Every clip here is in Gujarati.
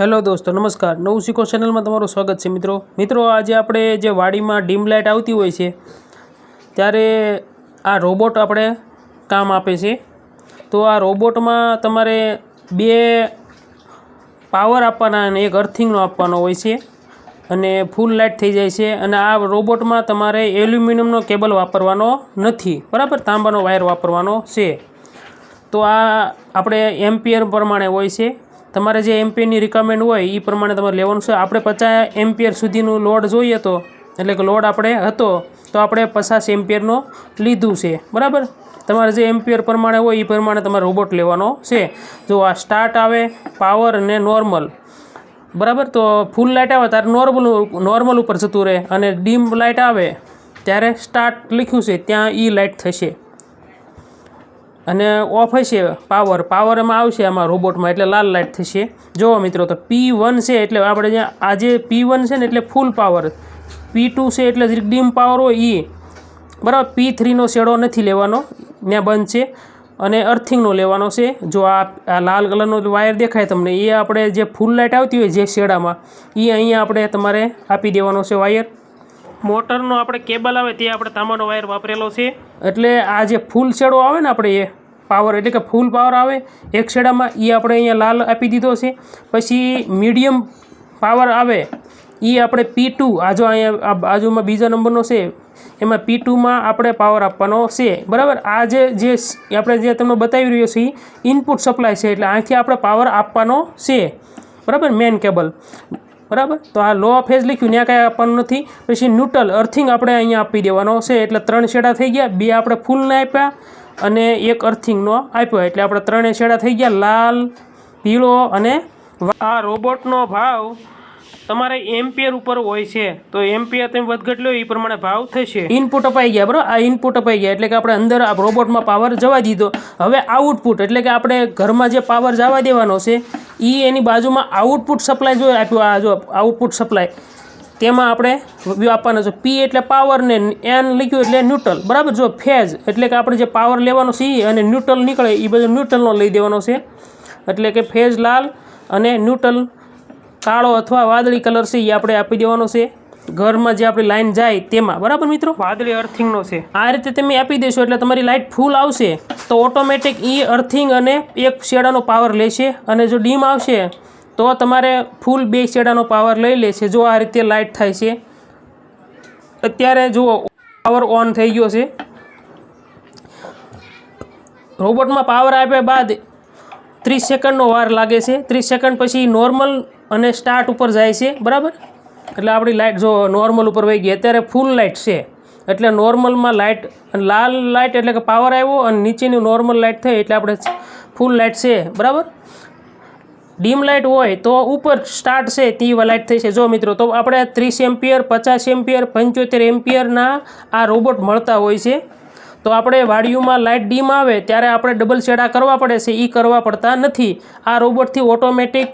હેલો દોસ્તો, નમસ્કાર. નવું શીખો ચેનલમાં તમારું સ્વાગત છે મિત્રો. મિત્રો, આજે આપણે જે વાડીમાં ડીમ લાઇટ આવતી હોય છે, ત્યારે આ રોબોટ આપણે કામ આપે છે. તો આ રોબોટમાં તમારે બે પાવર આપવાના અને એક અર્થિંગનો આપવાનો હોય છે અને ફૂલ લાઇટ થઈ જાય છે અને આ રોબોટમાં તમારે એલ્યુમિનિયમનો કેબલ વાપરવાનો નથી. બરાબર? તાંબાનો વાયર વાપરવાનો છે. તો આ આપણે એમ્પિયર પ્રમાણે હોય છે. તમારે જે એમ્પિયરની રિકમેન્ડ હોય એ પ્રમાણે તમારે લેવાનું છે. આપણે પચાસ એમ્પિયર સુધીનું લોડ જોઈએ તો, એટલે કે લોડ આપણે હતો, તો આપણે પચાસ એમ્પિયરનો લીધું છે. બરાબર? તમારે જે એમ્પિયર પ્રમાણે હોય એ પ્રમાણે તમારે રોબોટ લેવાનો છે. જો આ સ્ટાર્ટ આવે પાવર અને નોર્મલ બરાબર? તો ફૂલ લાઇટ આવે ત્યારે નોર્મલ નોર્મલ ઉપર જતું રહે. અને ડીમ લાઇટ આવે ત્યારે સ્ટાર્ટ લખ્યું છે, ત્યાં એ લાઇટ થશે. અને ઓફ હશે પાવર પાવર એમાં આવશે આમાં રોબોટમાં એટલે લાલ લાઇટ થશે. જુઓ મિત્રો, તો પી વન છે, એટલે આપણે જ્યાં આજે પી વન છે ને, એટલે ફૂલ પાવર પી ટુ છે, એટલે જરીક ડીમ પાવર હોય એ બરાબર? પી થ્રીનો શેડો નથી લેવાનો ત્યાં બંધ છે. અને અર્થિંગનો લેવાનો છે. જો આ આ લાલ કલરનો વાયર દેખાય તમને એ આપણે જે ફૂલ લાઇટ આવતી હોય જે શેડામાં એ અહીંયા આપણે તમારે આપી દેવાનો છે વાયર મોટરનો આપણે કેબલ આવે, તે આપણે તાંબાનો વાયર વાપરેલો છે. એટલે આ જે ફૂલ શેડો આવે ને આપણે એ પાવર એટલે કે ફૂલ પાવર આવે. એક છેડામાં એ આપણે અહીંયા લાલ આપી દીધો છે. પછી મીડિયમ પાવર આવે એ આપણે પી ટુ આજો અહીંયા બાજુમાં બીજા નંબરનો છે, એમાં પી ટુમાં આપણે પાવર આપવાનો છે. બરાબર? આ જે જે આપણે જે તમને બતાવી રહ્યો છે એ ઇનપુટ સપ્લાય છે, એટલે આથી આપણે પાવર આપવાનો છે. બરાબર? મેન કેબલ બરાબર? તો આ લો ફેઝ લખ્યું, ત્યાં કાંઈ આપવાનું નથી. પછી ન્યુટ્રલ અર્થિંગ આપણે અહીંયા આપી દેવાનો છે. એટલે ત્રણ શેડા થઈ ગયા. બે આપણે ફૂલને આપ્યા અને એક અર્થિંગનો આપ્યો. એટલે આપણે ત્રણેય શેડા થઈ ગયા. લાલ, પીળો અને આ રોબોટનો ભાવ તમારે એમ્પિયર ઉપર હોય છે, તો એમ્પિયર તમે વધઘટ લો, એ પ્રમાણે ભાવ થશે. ઇનપુટ અપાઈ ગયા, બરાબર? આ ઇનપુટ અપાઈ ગયા, એટલે કે આપણે અંદર આ રોબોટમાં પાવર જવા દીધો. હવે આઉટપુટ એટલે કે આપણે ઘરમાં જે પાવર જવા દેવાનો છે એ એની બાજુમાં આઉટપુટ સપ્લાય જો આપ્યું, આ જો આઉટપુટ સપ્લાય તેમાં આપણે આપવાનો છે. પી એટલે પાવર ને એન લખ્યું એટલે ન્યુટ્રલ બરાબર? જો ફેઝ એટલે કે આપણે જે પાવર લેવાનો છે અને ન્યુટ્રલ નીકળે એ બધું ન્યુટ્રલનો લઈ દેવાનો છે. એટલે કે ફેઝ લાલ અને ન્યુટ્રલ કાળો અથવા વાદળી કલર છે એ આપણે આપી દેવાનો છે. ઘરમાં જે આપણી લાઈન જાય તેમાં. બરાબર મિત્રો? વાદળી અર્થિંગનો છે. આ રીતે તમે આપી દેશો એટલે તમારી લાઇટ ફૂલ આવશે. તો ઓટોમેટિક એ અર્થિંગ અને એક શેડાનો પાવર લેશે. અને જો ડીમ આવશે તો તમારે ફૂલ બે શેડાનો પાવર લઈ લેશે. જો આ રીતે લાઇટ થાય છે. અત્યારે જુઓ પાવર ઓન થઈ ગયો છે. રોબોટમાં પાવર આપ્યા બાદ ત્રીસ સેકન્ડનો વાર લાગે છે. ત્રીસ સેકન્ડ પછી નોર્મલ અને સ્ટાર્ટ ઉપર જાય છે, બરાબર? એટલે આપણી લાઇટ જો નોર્મલ ઉપર વહી ગઈ, અત્યારે ફૂલ લાઇટ છે. એટલે નોર્મલમાં લાઇટ લાલ લાઇટ એટલે કે પાવર આવ્યો અને નીચેની નોર્મલ લાઇટ થઈ, એટલે આપણે ફૂલ લાઇટ છે, બરાબર? ડીમ લાઇટ હોય તો ઉપર સ્ટાર્ટ છે, તે લાઇટ થઈ છે. જો મિત્રો, તો આપણે ત્રીસ એમ્પિયર, પચાસ એમ્પિયર, પંચોતેર એમ્પિયરના આ રોબોટ મળતા હોય છે. તો આપણે વાડિયુંમાં લાઇટ ડીમ આવે, ત્યારે આપણે ડબલ શેડા કરવા પડે છે એ કરવા પડતા નથી. આ રોબોટથી ઓટોમેટિક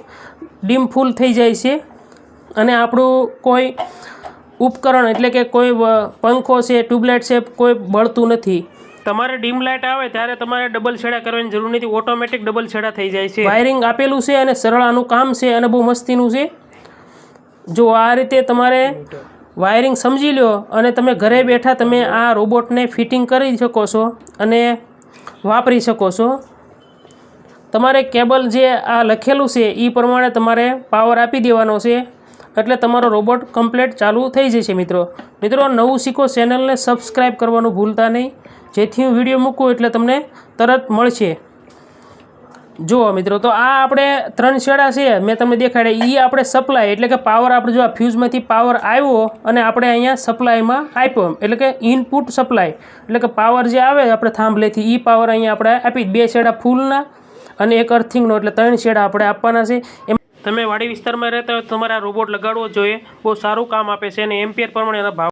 ડીમ ફૂલ થઈ જાય છે અને આપણું કોઈ ઉપકરણ એટલે કે કોઈ પંખો છે ટ્યુબલાઇટ છે કોઈ બળતું નથી. તમારે ડીમ લાઇટ આવે ત્યારે તમારે ડબલ છેડા કરવાની જરૂર નથી ઓટોમેટિક ડબલ છેડા થઈ જાય છે. વાયરિંગ આપેલું છે અને સરળ આનું કામ છે અને બહુ મસ્તીનું છે. જો આ રીતે તમારે વાયરિંગ સમજી લો અને તમે ઘરે બેઠા તમે આ રોબોટને ફિટિંગ કરી શકો છો અને વાપરી શકો છો. તમારે કેબલ જે આ લખેલું છે એ પ્રમાણે તમારે પાવર આપી દેવાનો છે. એટલે તમારો રોબોટ કમ્પ્લેટ ચાલુ થઈ જશે મિત્રો. મિત્રો, નવું શીખો ચેનલને સબસ્ક્રાઈબ કરવાનું ભૂલતા નહીં. જેથી હું વીડિયો મૂકું એટલે તમને તરત મળશે. જુઓ મિત્રો, તો આ આપણે ત્રણ શેડા છે, મેં તમને દેખાડ્યા. એ આપણે સપ્લાય એટલે કે પાવર આપણે જો આ ફ્યુઝમાંથી પાવર આવ્યો અને આપણે અહીંયા સપ્લાયમાં આપ્યો. એટલે કે ઇનપુટ સપ્લાય એટલે કે પાવર જે આવે, આપણે થાંભલેથી એ પાવર અહીંયા આપણે આપી. બે શેડા ફૂલના અને એક અર્થિંગનો એટલે ત્રણ શેડ આપણે આપવાના છે. એમ તમે વાડી વિસ્તારમાં રહેતા હોય તો તમારે આ રોબોટ લગાડવો જોઈએ. બહુ સારું કામ આપે છે અને એમ્પિયર પ્રમાણે એના ભાવ